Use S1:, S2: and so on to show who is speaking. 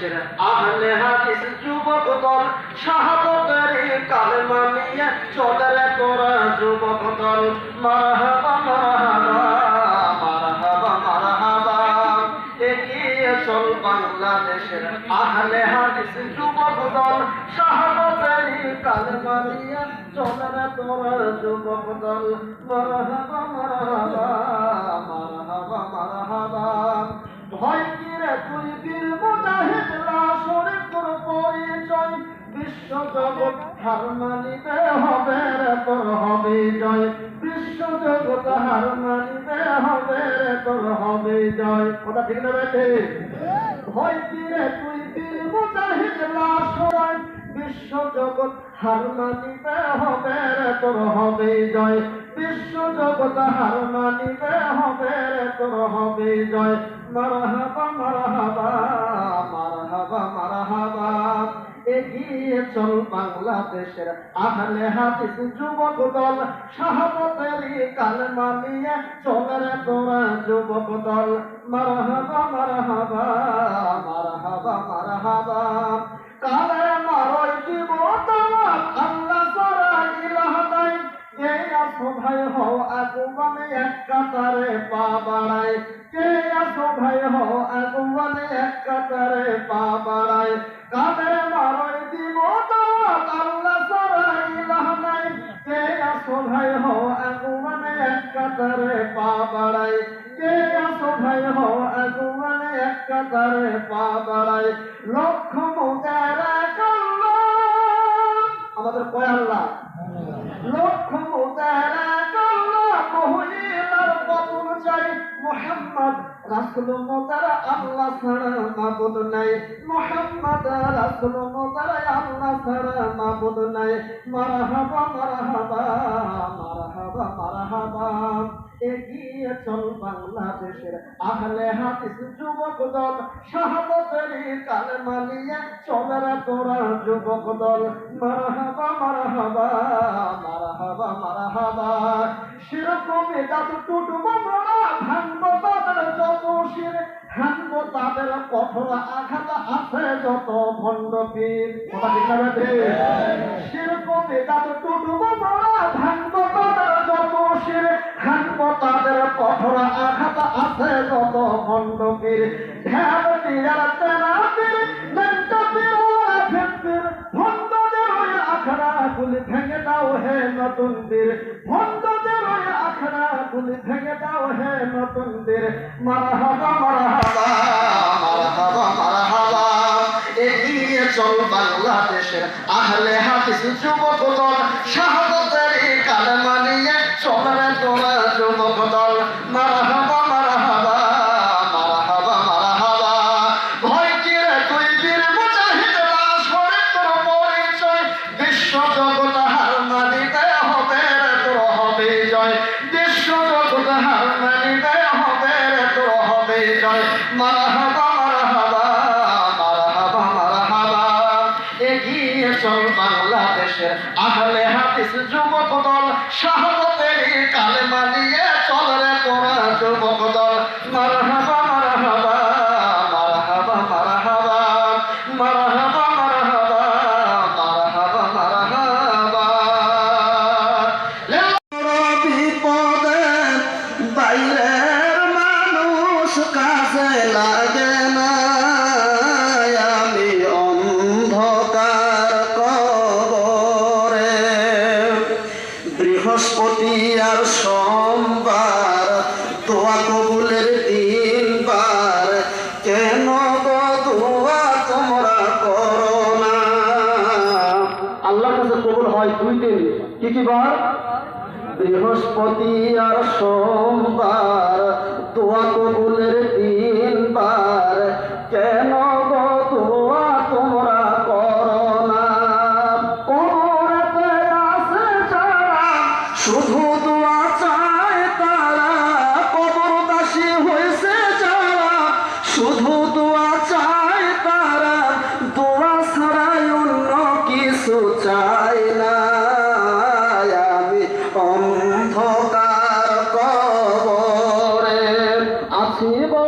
S1: বাংলাদেশের আহলে হাদিস যুবক দল, শাহাদতের কালেমা নিয়ে চলে তোরা যুবক দল। মারহাবা মারহাবা মারহাবা মারহাবা। এগিয়ে চল বাংলাদেশের আহলে হাদিস যুবক দল, শাহাদতের কালেমা নিয়ে চলে তোরা যুবক দল। মারহাবা মারহাবা। হার রে হবে জয়। বিশ্ব জগৎ হার হবে রে জয়। কথা ঠিক না বেটে ভয় কিরে তুই বীর বিশ্ব জগৎ হার মানিবে হবে রে তোর জয়। বিশ্ব জগৎ হার মানিবে হবে রে হবে জয়। মারহাবা মারহাবা মারহাবা মারহাবা। এগিয়ে চল বাংলাদেশের আহলে যুবক দল। কালমা নিয়ে চলে রে তোরা যুবক দল। মারহাবা মারহাবা মারহাবা মারহাবা। কালে মারই তোমার আল্লাহ আসো ভাই হও আগুবানে এক কাতারে পা বাড়ায়। কে আসো ভাই হও আগুবানে এক কাতারে পা বাড়ায়। কালে কাতারে পা বাড়ায় কে আসো ভাই হও আগুবানে এক কাতারে পা বাড়ায় লক্ষ করল। আমাদের কয় আল্লাহ? লক্ষ মোতারা করল। মহিলার পতন চাই মোহাম্মদ। রাসুল মোতারা আল্লাহ ছাড়া মাবুদ নাই। মোহাম্মদ রাসুল মোতারা আল্লাহ ছাড়া মাবুদ নাই। মারহাবা মারহাবা মারহাবা মারহাবা। এগিয়ে চল বাংলাদেশের আহলে হাদিস যুবক দল। শাহাদতের কালেমা নিয়ে চলে রে তোরা যুবক দল। মারহাবা মারহাবা মারহাবা মারহাবা। সেরকমই দাদু টুটুবো মোড়া ভাঙবো তাদের যত শির ভাঙবো তাদের কঠোর আঘাত আছে যত ভণ্ড পীর কথা ঠিক না বেটে? সেরকমই দাদু টুটুবো তাদের কঠোর আঘাত আছে যত ভণ্ড পীর ধ্যান পীর এগিয়ে চল বাংলাদেশের আহলে হাদিস যুবক দল হবে জয় মারহাবা মারহাবা মারহাবা মারহাবা। এগিয়ে চল বাংলাদেশের আহলে হাদিস যুবক দল শাহাদতের দোয়া কবুলের দিনবার। কেন গো দোয়া তোমরা করো না? আল্লাহর কাছে কবুল হয় দুই দিন। কি কি বার? বৃহস্পতি আর সোমবার। দোয়া কবুলের দিনবার 时光